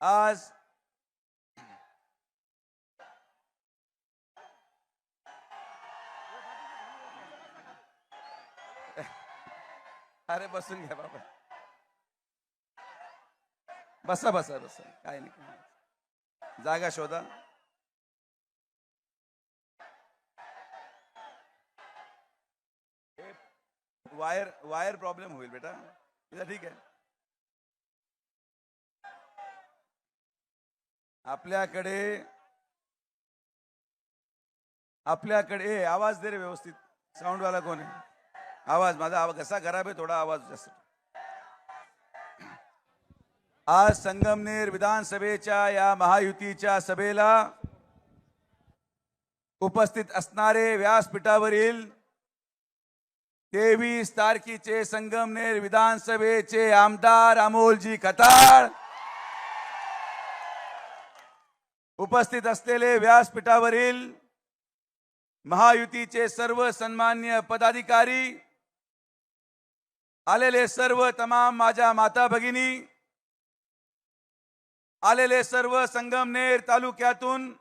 आज अरे बसून घ्या बाबा. बसा बसा बसा. काय नाही नाही. जागा शोधा. हे वायर वायर प्रॉब्लेम होईल बेटा. ठीक आहे? आपल्याकडे आपल्याकडे ए, आवाज दे रे व्यवस्थित. साऊंड वाला कोण आहे? आवाज माझा आवाज कसा खराब आहे थोडा आवाज जास्त. आज संगमनेर विधानसभेच्या या महायुतीच्या सभेला उपस्थित असणारे व्यासपीठावरील तेवीस तारखेचे संगमनेर विधानसभेचे आमदार अमोलजी खताळ उपस्थित असलेले व्यासपीठावरील महायुतीचे सर्व सन्मान्य पदाधिकारी आलेले सर्व तमाम माझ्या माता भगिनी आलेले सर्व संगमनेर तालुक्यातून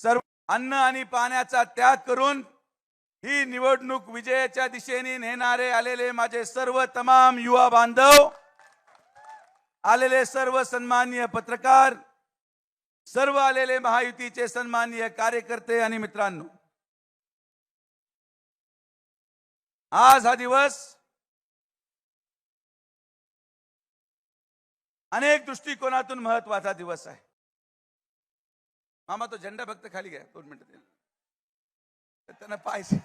सर्व अन्न आणि पाण्याचा त्याग करून ही निवडणूक विजयाच्या दिशेने नेणारे आलेले माझे सर्व तमाम युवा बांधव आलेले सर्व सन्मान्य पत्रकार सर्व आलेले महायुतीचे सन्माननीय कार्यकर्ते आणि मित्रांनो आज हा दिवस अनेक दृष्टिकोनातून महत्त्वाचा दिवस आहे. मामा तो झेंडा फक्त खाली घ्या दोन मिनिटं त्यांना पाहायचं.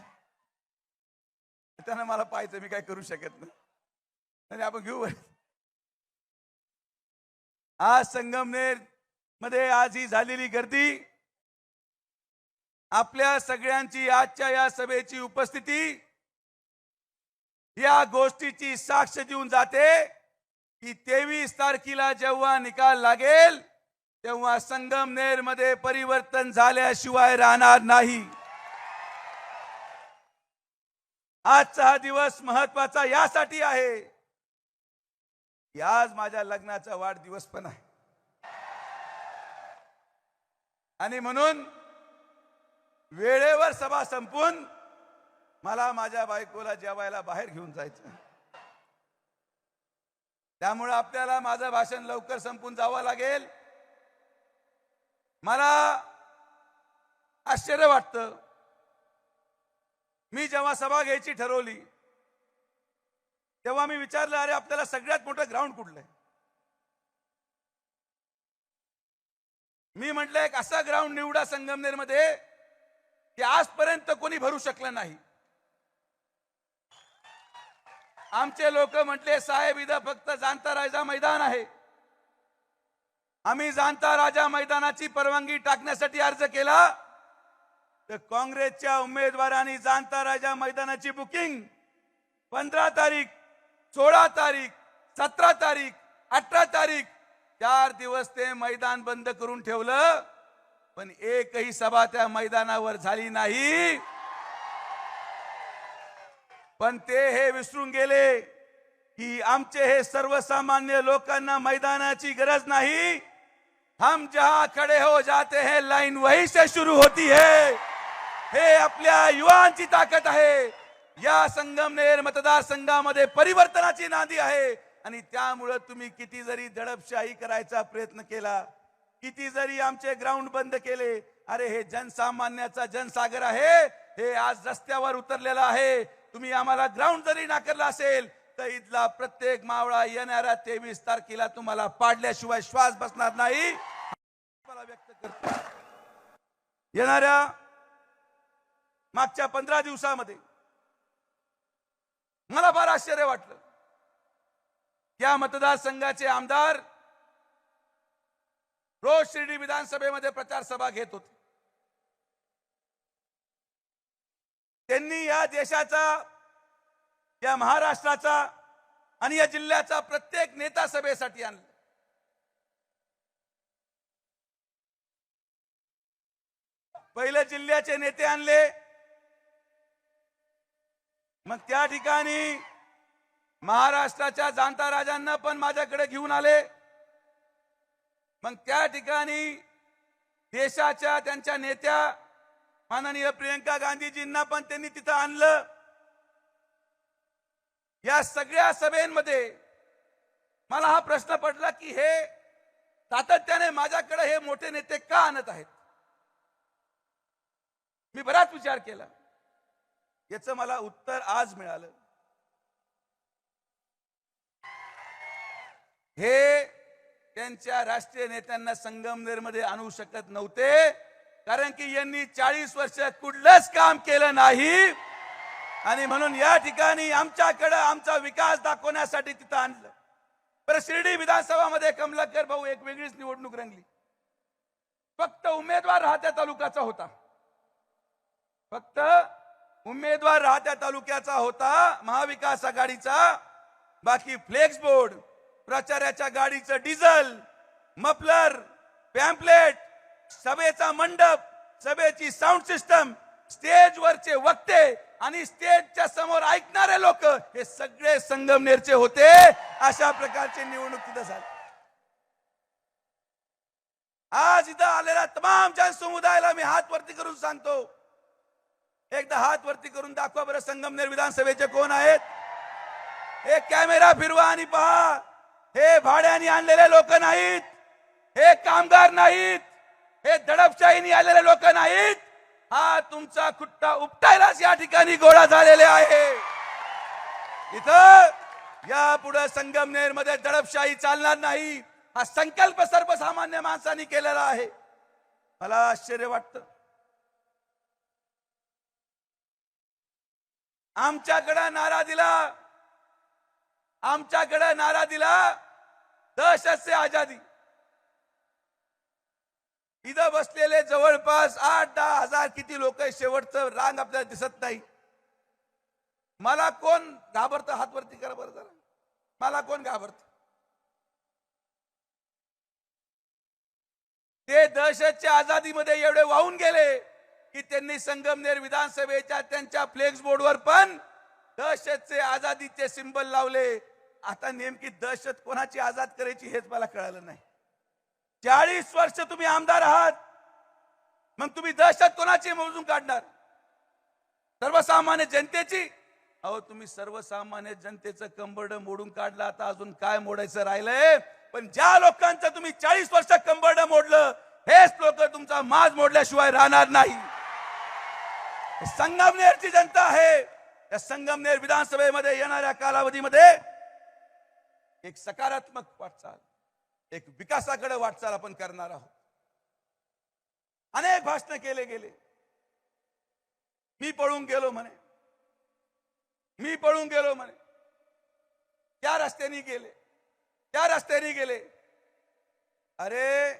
त्यांना मला पाहायचं मी काय करू शकत नाही. आणि आपण घेऊ आज संगमनेर मध्ये आज ही झालेली गर्दी आपल्या सगळ्यांची आजच्या या सभेची उपस्थिती या गोष्टीची साक्ष देऊन जाते की तेवीस तारखेला जेव्हा निकाल लागेल तेव्हा संगमनेरमध्ये परिवर्तन झाल्याशिवाय राहणार नाही. आजचा हा दिवस महत्त्वाचा यासाठी आहे. आज माझ्या लग्नाचा वाढदिवस पण आहे. आणि म्हणून वेळेवर सभा संपून मला माझ्या बायकोला जेवायला बाहेर घेऊन जायचं. त्यामुळे आपल्याला माझं भाषण लवकर संपून जावं लागेल. मला आश्चर्य वाटतं. मी जेव्हा सभा घ्यायची ठरवली तेव्हा मी विचारलं अरे आपल्याला सगळ्यात मोठं ग्राउंड कुठलं आहे? मी म्हटलं एक असा ग्राउंड निवडा संगमनेरमध्ये की आजपर्यंत कोणी भरू शकलं नाही. आमचे लोक म्हटले साहेब इथं फक्त जाणता राजा मैदान आहे. आम्ही जाणता राजा मैदानाची परवानगी टाकण्यासाठी अर्ज केला तर काँग्रेसच्या उमेदवारांनी जाणता राजा मैदानाची बुकिंग पंधरा तारीख सोळा तारीख सतरा तारीख अठरा तारीख चार दिवस ते मैदान बंद करून ठेवलं पण एकही सभा त्या मैदानावर झाली नाही. पण ते हे विसरून गेले की आमचे हे सर्वसामान्य लोकांना मैदानाची गरज नाही. हम जहा खड़े हो जाते हैं लाईन वही से शुरू होती है. हे आपल्या युवांची ताकद आहे. या संगमनेर मतदारसंघामध्ये परिवर्तनाची नांदी आहे. आणि त्यामुळं तुम्ही किती जरी दडपशाही करायचा प्रयत्न केला किती जरी आमचे ग्राउंड बंद केले अरे हे जनसामान्याचा जनसागर आहे हे आज रस्त्यावर उतरलेलं आहे. तुम्ही आम्हाला ग्राउंड जरी नाकारला असेल तर इथला प्रत्येक मावळा येणाऱ्या तेवीस तारखेला तुम्हाला पाडल्याशिवाय श्वास बसणार नाही. व्यक्त करतो. येणाऱ्या मागच्या पंधरा दिवसामध्ये मला फार आश्चर्य वाटलं. या मतदारसंघाचे आमदार रोज शिर्डी विधानसभेमध्ये प्रचार सभा घेत होते. त्यांनी या देशाचा या महाराष्ट्राचा आणि या जिल्ह्याचा प्रत्येक नेता सभेसाठी आणला. पहिले जिल्ह्याचे नेते आणले. मग त्या ठिकाणी महाराष्ट्राच्या जाणता राजांना पण माझ्याकडे घेऊन आले. मग त्या ठिकाणी देशाच्या त्यांच्या नेत्या माननीय प्रियंका गांधीजींना पण त्यांनी तिथं आणलं. या सगळ्या सभेमध्ये मला हा प्रश्न पडला की हे सातत्याने माझ्याकडे हे मोठे नेते का आणत आहेत? मी बराच विचार केला. याच मला उत्तर आज मिळालं. हे त्यांच्या राष्ट्रीय नेत्यांना संगमनेरमध्ये आणू शकत नव्हते कारण की यांनी चाळीस वर्ष कुठलंच काम केलं नाही. आणि म्हणून या ठिकाणी आमच्याकडं आमचा विकास दाखवण्यासाठी तिथं आणलं. बरं शिर्डी विधानसभामध्ये कमलाकर भाऊ एक वेगळीच निवडणूक रंगली. फक्त उमेदवार राहत्या तालुक्याचा होता. फक्त उमेदवार राहत्या तालुक्याचा होता महाविकास आघाडीचा. बाकी फ्लेक्स बोर्ड प्रचाराच्या गाडीचं डिझेल मफलर पॅम्पलेट सभेचा मंडप सभेची साऊंड सिस्टम स्टेजवरचे वक्ते आणि स्टेजच्या समोर ऐकणारे लोक हे सगळे संगमनेरचे होते. अशा प्रकारची निवडणूक तिथं झाली. आज इथं आलेल्या तमाम जनसमुदायाला मी हात वरती करून सांगतो. एकदा हात वरती करून दाखवा बरं संगमनेर विधानसभेचे कोण आहेत. हे कॅमेरा फिरवा आणि पहा. हे भाड्याने आणलेले लोक नाहीत. हे कामगार नाहीत. हे दडपशाहीने आलेले लोक नाहीत. हा तुमचा खुट्टा उपटायलाच या ठिकाणी गोळा झालेले आहे. इथं या पुढे संगमनेरमध्ये दडपशाही चालणार नाही. हा संकल्प सर्वसामान्य माणसांनी केलेला आहे. मला आश्चर्य वाटत. आमच्याकडे नारा दिला. आमच्याकडे नारा दिला. दहशत से आजादी। इथं बसलेले जवळपास आठ दहा हजार किती लोक शेवटचं रांग आपल्याला दिसत नाही. मला कोण घाबरत? हातवरती करा बरं जरा. मला कोण घाबरत? ते दहशतच्या आझादीमध्ये एवढे वाहून गेले की त्यांनी संगमनेर विधानसभेच्या त्यांच्या फ्लेक्स बोर्डवर पण दहशतचे आझादीचे सिंबल लावले. आता नेमकी दहशत कोणाची आझाद करायची हेच मला कळालं नाही. चाळीस वर्ष तुम्ही आमदार आहात. मग तुम्ही दहशत कोणाची मोजून काढणार? सर्वसामान्य जनतेची? अहो तुम्ही सर्वसामान्य जनतेचं कंबरड मोडून काढलं आता अजून काय मोडायचं राहिलंय? पण ज्या लोकांचं तुम्ही चाळीस वर्ष कंबरड मोडलं हेच लोक तुमचा माज मोडल्याशिवाय राहणार नाही. संगमनेरची जनता आहे. या संगमनेर विधानसभेमध्ये येणाऱ्या कालावधीमध्ये एक सकारात्मक वाटचाल एक विकासाकडे वाटचाल आपण करणार आहोत. अनेक भाषण केले गेले. मी पळून गेलो म्हणे. मी पळून गेलो म्हणे. त्या रस्त्याने गेले. त्या रस्त्याने गेले. अरे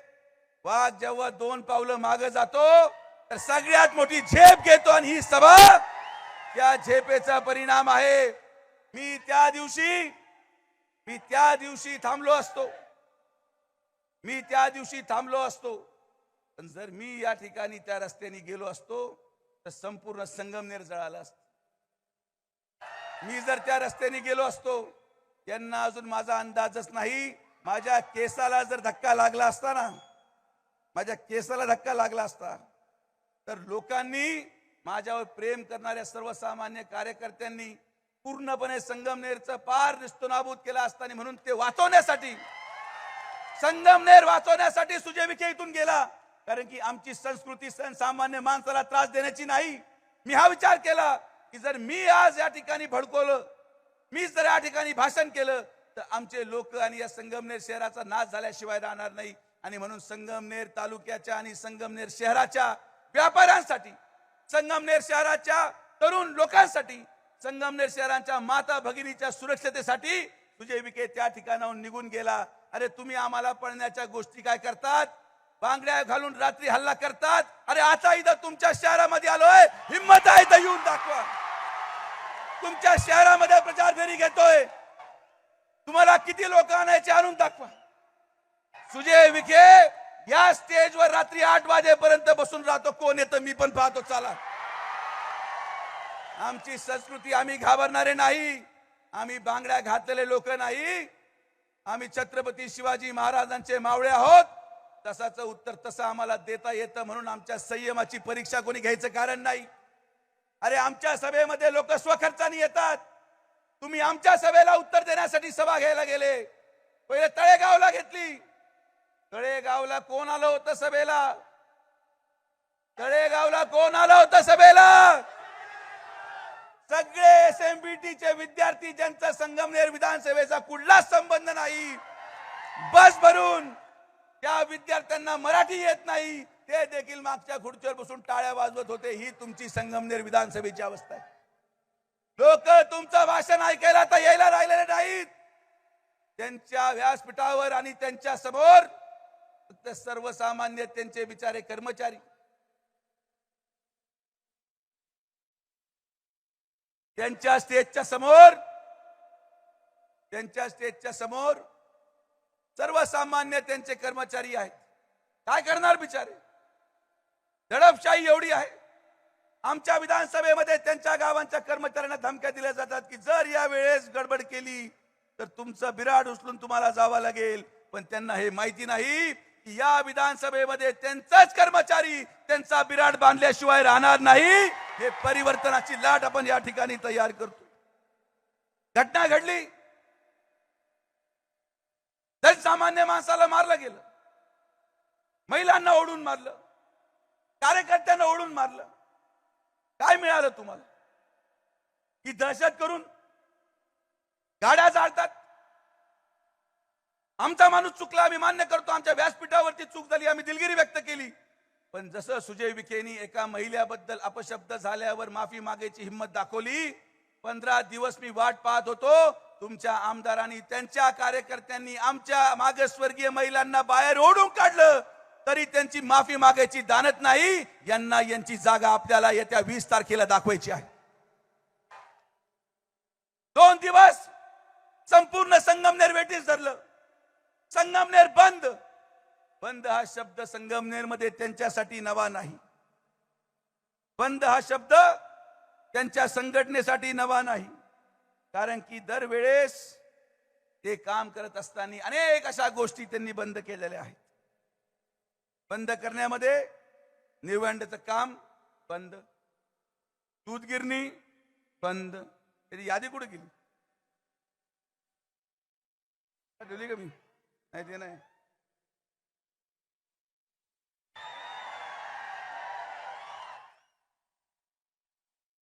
वाघ जेव्हा दोन पावलं माग जातो तर सगळ्यात मोठी झेप घेतो आणि ही सभा त्या झेपेचा परिणाम आहे. मी त्या दिवशी मी त्या दिवशी थांबलो असतो. मी त्या दिवशी थांबलो असतो. पण जर मी या ठिकाणी त्या रस्त्याने गेलो असतो तर संपूर्ण संगमनेर जळाला असत. मी जर त्या रस्त्याने गेलो असतो त्यांना अजून माझा अंदाजच नाही. माझ्या केसाला जर धक्का लागला असता ना माझ्या केसाला धक्का लागला असता तर लोकांनी माझ्यावर प्रेम करणाऱ्या सर्वसामान्य कार्यकर्त्यांनी पूर्णपणे संगमनेरचं पार निस्तनाभूत केला असताना म्हणून ते वाचवण्यासाठी संगमनेर वाचवण्यासाठी सुजय विखे इथून गेला. कारण की आमची संस्कृती सण सामान्य माणसाला त्रास देण्याची नाही. मी हा विचार केला की जर मी आज या ठिकाणी भडकवलं मी जर या ठिकाणी भाषण केलं तर आमचे लोक आणि या संगमनेर शहराचा नाश झाल्याशिवाय राहणार नाही. आणि म्हणून संगमनेर तालुक्याच्या आणि संगमनेर शहराच्या व्यापाऱ्यांसाठी संगमनेर शहराच्या तरुण लोकांसाठी संगमनेर शहरांच्या माता भगिनीच्या सुरक्षतेसाठी सुजय विखे त्या ठिकाणाहून निघून गेला. अरे तुम्ही आम्हाला पळण्याच्या गोष्टी काय करतात? बांगड्या घालून रात्री हल्ला करतात? अरे आता इथं तुमच्या शहरामध्ये आलोय. हिंमत आहे तर येऊन दाखवा. तुमच्या शहरामध्ये प्रचार फेरी घेतोय. तुम्हाला किती लोक आणायचे आणून दाखवा. सुजय विखे या स्टेजवर रात्री आठ वाजेपर्यंत बसून राहतो. कोण येतं मी पण पाहतो. चला. आमची संस्कृती आम्ही घाबरणारे नाही. आम्ही बांगड्या घातलेले लोक नाही. आम्ही छत्रपती शिवाजी महाराजांचे मावळे आहोत. तसाचं उत्तर तसं आम्हाला देता येतं म्हणून आमच्या संयमाची परीक्षा कोणी घ्यायचं कारण नाही. अरे आमच्या सभेमध्ये लोक स्वखर्चाने येतात. तुम्ही आमच्या सभेला उत्तर देण्यासाठी सभा घ्यायला गेले. पहिले तळेगावला घेतली. तळेगावला कोण आलं होतं सभेला? तळेगावला कोण आलं होतं सभेला? सगळे एस एम बी टी चे विद्यार्थी ज्यांचा संगमनेर विधानसभेचा कुठलाच संबंध नाही बस भरून त्या विद्यार्थ्यांना मराठी येत नाही ते देखील मागच्या खुर्चीवर बसून टाळ्या वाजवत होते. ही तुमची संगमनेर विधानसभेची अवस्था आहे. लोक तुमचं भाषण ऐकायला तर यायला राहिलेले नाहीत. त्यांच्या व्यासपीठावर आणि त्यांच्यासमोर सर्वसामान्य त्यांचे बिचारे कर्मचारी. त्यांच्या स्टेजच्या समोर त्यांच्या स्टेजच्या समोर सर्वसामान्य त्यांचे कर्मचारी आहेत. काय करणार बिचारे? दडपशाही एवढी आहे. आमच्या विधानसभेमध्ये त्यांच्या गावांच्या कर्मचाऱ्यांना धमक्या दिल्या जातात की जर या वेळेस गडबड केली तर तुमचं बिराड उचलून तुम्हाला जावं लागेल. पण त्यांना हे माहिती नाही. या विधानसभेमध्ये त्यांचाच कर्मचारी त्यांचा बिराड बांधल्याशिवाय राहणार नाही हे परिवर्तनाची लाट आपण या ठिकाणी तयार करतो घटना घडली. सामान्य माणसाला मारलं गेलं. महिलांना ओढून मारलं. कार्यकर्त्यांना ओढून मारलं. काय मिळालं तुम्हाला? की दहशत करून गाड्या जाळतात. आमचा माणूस चुकला आम्ही मान्य करतो आमच्या व्यासपीठावरती चूक झाली आम्ही दिलगिरी व्यक्त केली. पण जसं सुजय विखेनी एका महिलेबद्दल अपशब्द झाल्यावर माफी मागायची हिंमत दाखवली पंधरा दिवस मी वाट पाहत होतो तुमच्या आमदारांनी त्यांच्या कार्यकर्त्यांनी आमच्या मागासवर्गीय महिलांना बाहेर ओढून काढलं तरी त्यांची माफी मागायची दानत नाही यांना यांची जागा आपल्याला येत्या वीस तारखेला दाखवायची आहे. दोन दिवस संपूर्ण संगमनेर वेटीस धरलं. संगमनेर बंद. बंद हा शब्द संगमनेरमध्ये त्यांच्यासाठी नवा नाही. बंद हा शब्द त्यांच्या संघटनेसाठी नवा नाही. कारण की दरवेळेस ते काम करत असताना अनेक अशा गोष्टी त्यांनी बंद केलेल्या आहेत. बंद करण्यामध्ये निवडचं काम बंद. दूध गिरणी बंद. त्याची यादी कुठे गेली? का मी? नाही ते नाही.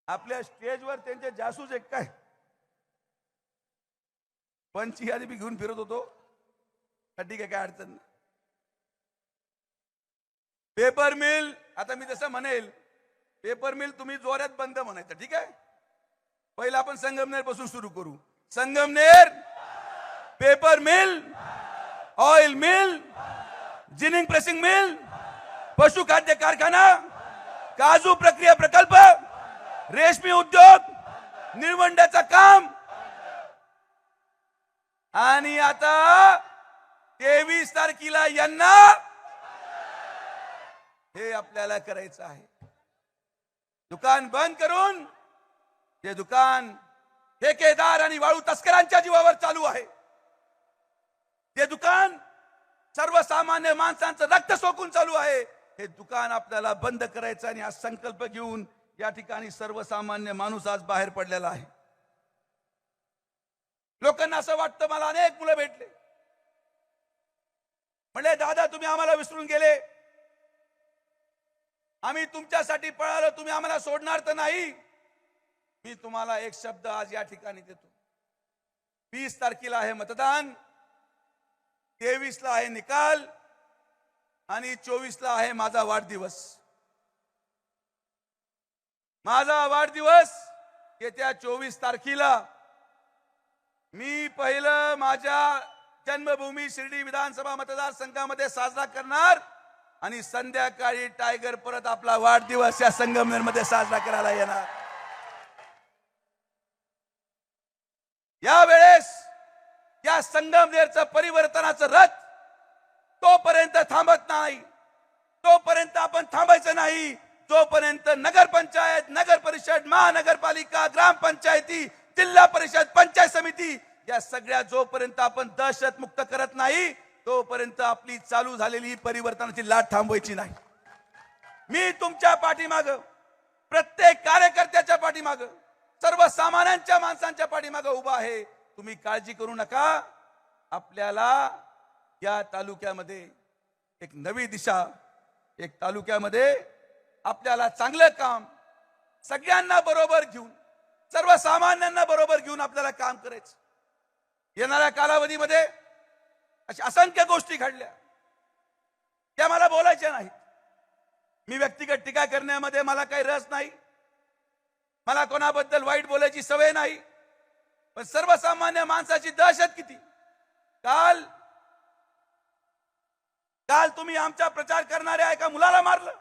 आपल्या स्टेजवर त्यांचे जासूस एक काय? पंची यादी मी घेऊन फिरत होतो. ठीक आहे काय अडचण नाही. पेपर मिल आता मी जसं म्हणेल पेपर मिल तुम्ही जोरात बंद म्हणायचं ठीक आहे? पहिला आपण संगमनेरपासून सुरू करू. Sangamner paper mill oil mill ginning pressing mill पशुखाद्य कारखाना काजू प्रक्रिया प्रकल्प रेशमी उद्योग निळवंड्याचं काम. आणि आता तेवीस तारखेला यांना हे आपल्याला करायचं आहे. दुकान बंद करून हे दुकान ठेकेदार आणि वाळू तस्करांच्या जीवावर चालू आहे. ते दुकान सर्वसामान्य माणसांचं रक्त सोकून चालू आहे. हे दुकान आपल्याला बंद करायचं आणि हा संकल्प घेऊन या ठिकाणी सर्वसामान्य माणूस आज बाहेर पडलेला आहे. लोकांना असं वाटतं मला अनेक मुलं भेटले. म्हणले दादा तुम्ही आम्हाला विसरून गेले. आम्ही तुमच्यासाठी पळालो तुम्ही आम्हाला सोडणार तर नाही. मी तुम्हाला एक शब्द आज या ठिकाणी देतो. वीस तारखेला आहे मतदान. तेवीसला आहे निकाल आणि चोवीसला आहे माझा वाढदिवस. माझा वाढदिवस येत्या चोवीस तारखेला. मी पहिलं माझ्या जन्मभूमी शिर्डी विधानसभा मतदारसंघामध्ये साजरा करणार आणि संध्याकाळी टायगर परत आपला वाढदिवस या संगमनेरमध्ये साजरा करायला येणार. या संगमनेरचं परिवर्तनाचं रथ तोपर्यंत थांबत नाही. तोपर्यंत आपण थांबायचं नाही. जोपर्यंत नगरपंचायत नगर परिषद महानगरपालिका ग्रामपंचायती जिल्हा परिषद पंचायत समिती या सगळ्या जोपर्यंत आपण दहशत मुक्त करत नाही तोपर्यंत आपली चालू झालेली परिवर्तनाची लाट थांबवायची नाही. मी तुमच्या पाठीमाग प्रत्येक कार्यकर्त्याच्या पाठीमाग सर्वसामान्यांच्या माणसांच्या पाठीमाग उभा आहे. तुम्ही काळजी करू नका. आपल्याला या तालुक्यामध्ये एक नवी दिशा एक तालुक्यामध्ये आपल्याला चांगलं काम सगळ्यांना बरोबर घेऊन सर्वसामान्यांना बरोबर घेऊन आपल्याला काम करायचं. येणाऱ्या कालावधीमध्ये अशा असंख्य गोष्टी घडल्या. त्या मला बोलायच्या नाहीत. मी व्यक्तिगत टीका करण्यामध्ये मला काही रस नाही. मला कोणाबद्दल वाईट बोलायची सवय नाही. पण सर्वसामान्य माणसाची दहशत किती? काल काल तुम्ही आमचा प्रचार करणाऱ्या एका मुलाला मारलं.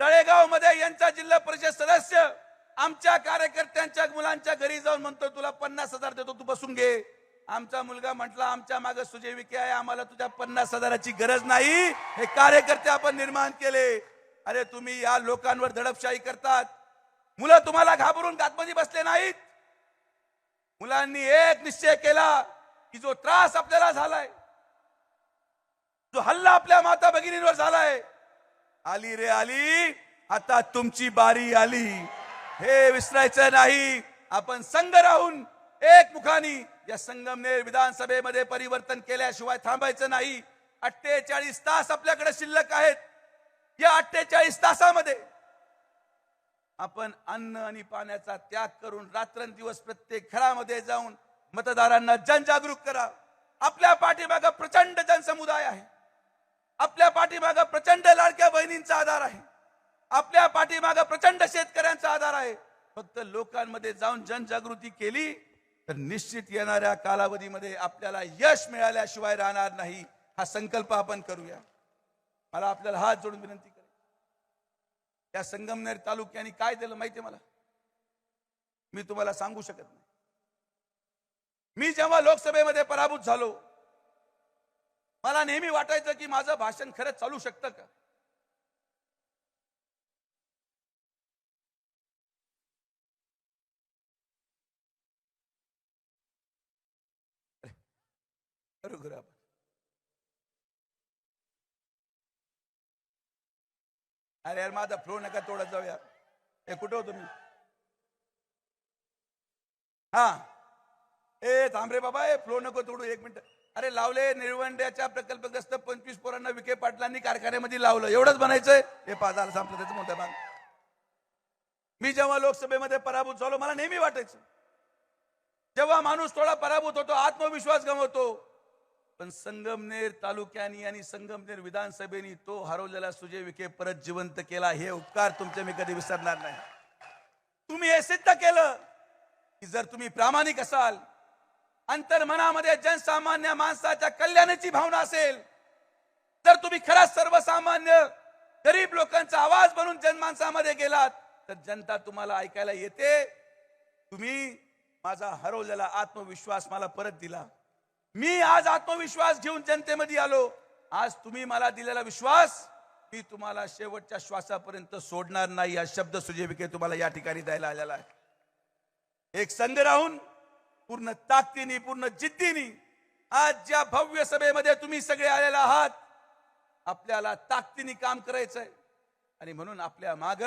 तळेगावमध्ये यांचा जिल्हा परिषद सदस्य आमच्या कार्यकर्त्यांच्या मुलांच्या घरी जाऊन म्हणतो तुला पन्नास हजार देतो तू बसून घे. आमचा मुलगा म्हटला आमच्या मागे सुजय विखे आहे आम्हाला तुझ्या पन्नास हजाराची गरज नाही. हे कार्यकर्ते आपण निर्माण केले. अरे तुम्ही या लोकांवर दडपशाही करतात. मुलं तुम्हाला घाबरून गातमध्ये बसले नाहीत. मुलांनी एक निश्चय केला की जो त्रास आपल्याला झालाय जो हल्ला आपल्या माता भगिनींवर झालाय आली रे आली आता तुमची बारी आली. हे विसरायचं नाही. आपण संघ राहून एक मुखानी या संगमनेर विधानसभेमध्ये परिवर्तन केल्याशिवाय थांबायचं नाही. अठ्ठेचाळीस तास आपल्याकडे शिल्लक आहेत. या अठ्ठेचाळीस तासामध्ये आपण अन्न आणि पाण्याचा त्याग करून रात्रंदिवस प्रत्येक घरामध्ये जाऊन मतदारांना जनजागरूक करा. आपल्या पाठीमागं प्रचंड जनसमुदाय आहे. आपल्या पाठीमागं प्रचंड लाडक्या बहिणींचा आधार आहे. आपल्या पाठीमागं प्रचंड शेतकऱ्यांचा आधार आहे. फक्त लोकांमध्ये जाऊन जनजागृती केली तर निश्चित येणाऱ्या कालावधीमध्ये आपल्याला यश मिळाल्याशिवाय राहणार नाही. हा संकल्प आपण करूया. मला आपल्याला हात जोडून विनंती त्या संगमनेर तालुक्याने काय दिलं माहितीये मला? मी तुम्हाला सांगू शकत नाही. मी जेव्हा लोकसभेमध्ये पराभूत झालो मला नेहमी वाटायचं की माझं भाषण खरंच चालू शकतं का? खरोखर अरे यार माझा फ्लो नका तोडत जाऊ यार. हे कुठं होतो मी हा. ए थांब रे बाबा ए फ्लो नको तोडू एक मिनिट. अरे लावले निळवंड्याच्या प्रकल्पग्रस्त पंचवीस पोरांना विखे पाटलांनी कारखान्यामध्ये लावलं. एवढंच बनायचंय हे पाच संपलं त्याचं मोठ्या भाग. मी जेव्हा लोकसभेमध्ये पराभूत झालो मला नेहमी वाटायचं. जेव्हा माणूस थोडा पराभूत होतो आत्मविश्वास गमावतो पण संगमनेर तालुक्यानी आणि संगमनेर विधानसभेनी तो हरवलेला सुजय विखे परत जिवंत केला. हे उपकार तुमचे मी कधी विसरणार नाही. तुम्ही हे सिद्ध केलं की जर तुम्ही प्रामाणिक असाल अंतर्मनामध्ये जनसामान्य माणसाच्या कल्याणाची भावना असेल जर तुम्ही खरा सर्वसामान्य गरीब लोकांचा आवाज बनून जनमानसामध्ये गेलात तर जनता तुम्हाला ऐकायला येते. तुम्ही माझा हरवलेला आत्मविश्वास मला परत दिला. मी आज आत्मविश्वास घेऊन जनतेमध्ये आलो. आज तुम्ही मला दिलेला विश्वास मी तुम्हाला शेवटच्या श्वासापर्यंत सोडणार नाही. हा शब्द सुजय विखे तुम्हाला या ठिकाणी द्यायला आलेला आहे. एक संध राहून पूर्ण ताकदीनी पूर्ण जिद्दीनी आज ज्या भव्य सभेमध्ये तुम्ही सगळे आलेला आहात आपल्याला ताकदीने काम करायचंय. आणि म्हणून आपल्या माग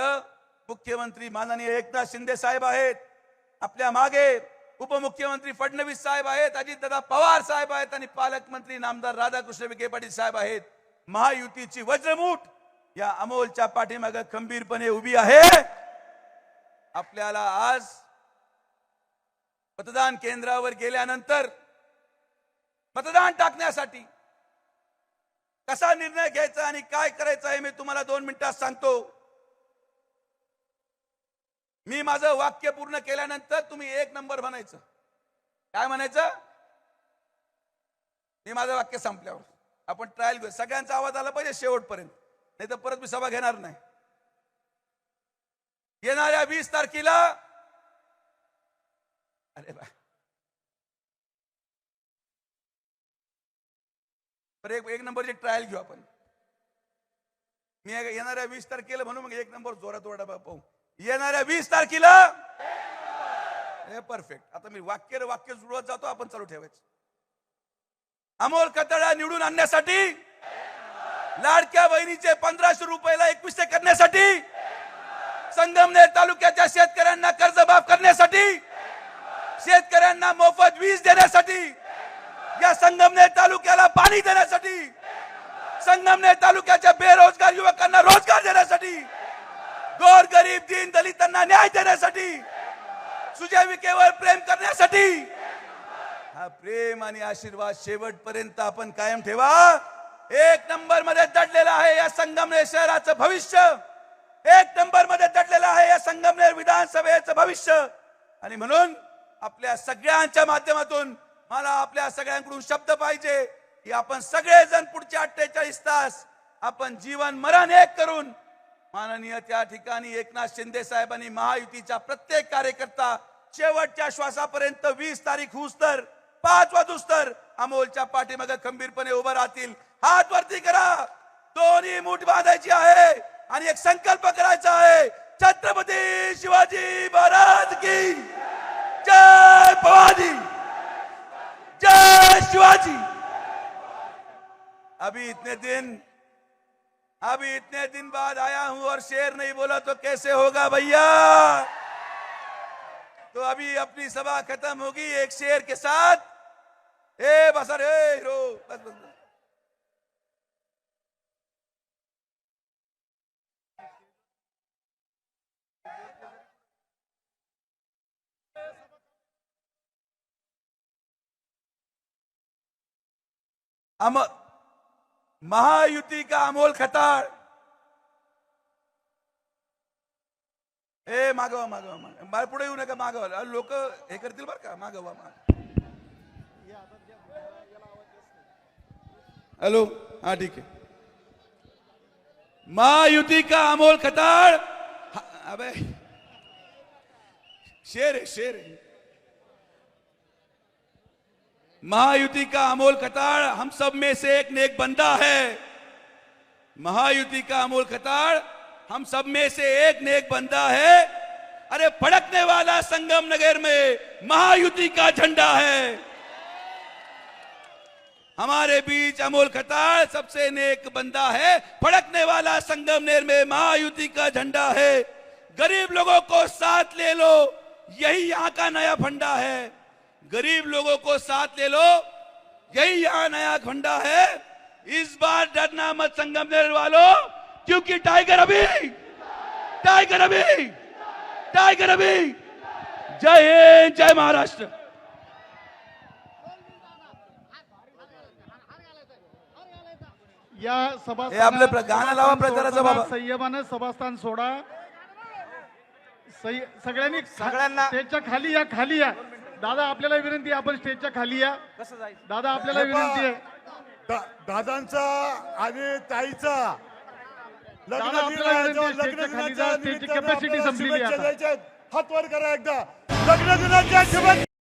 मुख्यमंत्री माननीय एकनाथ शिंदे साहेब आहेत. आपल्या मागे उपमुख्यमंत्री फडणवीस साहेब आहेत अजितदादा पवार साहेब आहेत आणि पालकमंत्री नामदार राधाकृष्ण विखे पाटील साहेब आहेत. महायुतीची वज्रमूठ या अमोलच्या पाठीमागे खंबीरपणे उभी आहे. आपल्याला आज मतदान केंद्रावर गेल्यानंतर मतदान टाकण्यासाठी कसा निर्णय घ्यायचा आणि काय करायचं हे मी तुम्हाला दोन मिनिटात सांगतो. मी माझं वाक्य पूर्ण केल्यानंतर तुम्ही एक नंबर म्हणायचं. काय म्हणायचं? मी माझं वाक्य संपल्यावर. आपण ट्रायल घेऊ. सगळ्यांचा आवाज आला पाहिजे शेवटपर्यंत. नाही तर परत मी सभा घेणार नाही. येणाऱ्या वीस तारखेला अरे बा एक एक नंबरची ट्रायल घेऊ आपण. मी येणाऱ्या वीस तारखेला म्हणू मग एक नंबर जोरात ओरडा पाहू. येणाऱ्या वीस तारखेला? हे परफेक्ट आता मी वाक्य वाक्य जुळवत जातो आपण चालू ठेवायचं. अमोल कतळा निवडून आणण्यासाठी लाडक्या बहिणीचे पंधराशे रुपयाला एकवीसशे करण्यासाठी संगमनेर तालुक्याच्या शेतकऱ्यांना कर्ज माफ करण्यासाठी शेतकऱ्यांना मोफत वीज देण्यासाठी या संगमनेर तालुक्याला पाणी देण्यासाठी संगमनेर तालुक्याच्या बेरोजगार युवकांना रोजगार देण्यासाठी गोर गरीब दीन दलितांना न्याय देण्यासाठी सुजय विकेवर प्रेम करण्यासाठी हा प्रेम आणि आशीर्वाद शेवटपर्यंत आपण कायम ठेवा. एक नंबरमध्ये दडलेला आहे या संगमनेर शहराचं भविष्य. एक नंबरमध्ये दडलेलं आहे या संगमनेर विधानसभेचं भविष्य. आणि म्हणून आपल्या सगळ्यांच्या माध्यमातून मला आपल्या सगळ्यांकडून शब्द पाहिजे की आपण सगळेजण पुढचे अठ्ठेचाळीस तास आपण जीवन मरण एक करून माननीय त्या ठिकाणी एकनाथ शिंदे साहेबांनी महायुतीच्या प्रत्येक कार्यकर्ता शेवटच्या श्वासापर्यंत वीस तारीख हुस्तर पाच वाजूस तर अमोलच्या पाठीमागे खंबीरपणे उभं राहतील. हात वरती करा. दोन्ही मूठ बांधायची आहे आणि एक संकल्प करायचा आहे. छत्रपती शिवाजी महाराज की जय भवानी. जय शिवाजी. अभी इतने दिन अभी इतने दिन बाद आया हूँ और शेर नहीं बोला तो कैसे होगा भैया तो अभी अपनी सभा खत्म होगी एक शेर के साथ ए बसर ए रो, बस बस बस। अम महायुती का अमोल खताळ? ए मागवा मागवा मागवा. पुढे येऊ नका मागवा. लोक हे करतील बरं का? मागवा माग हॅलो हा ठीक आहे. महायुती का अमोल खताळ? अबे. शेर शेर आहे. महायुति का अमोल खताड़ हम सब में से एक नेक बंदा है। महायुति का अमोल खताड़ हम सब में से एक नेक बंदा है। अरे फड़कने वाला संगम नगर में महायुति का झंडा है। हमारे बीच अमोल खताड़ सबसे नेक बंदा है। फड़कने वाला संगमनेर में महायुति का झंडा है। गरीब लोगों को साथ ले लो। यही यहाँ का नया फंडा है। गरीब लोगों को साथ ले लो। यही यहाँ नया फंडा है। इस बार डरना मत संगमनेर वालों क्योंकि टाइगर अभी टाइगर अभी टाइगर अभी। जय हिंद जय महाराष्ट्र। या सभा गाणं लावा प्रचाराचं बाबा. संयमानं सभास्थान सोडा. सय- सगळ्यांनी सगळ्यांना- स्टेजच्या खाली या खाली या. दादा आपल्याला विनंती आहे आपण स्टेजच्या खाली या दादा आपल्याला हे पहा, विनंती आहे दा- दादांचा आणि ताईचा लग्न दादा, आपल्याला दिनाच्या- विनंती आहे, लग्न स्टेजच्या खाली दिनाच्या जा, स्टेजची निमित्तानं capacity आपल्याला संपलेली आहे शुभेच्छा आता. द्यायच्या आहेत. हात वर करा एकदा लग्न दिनाच्या शुभेच्छा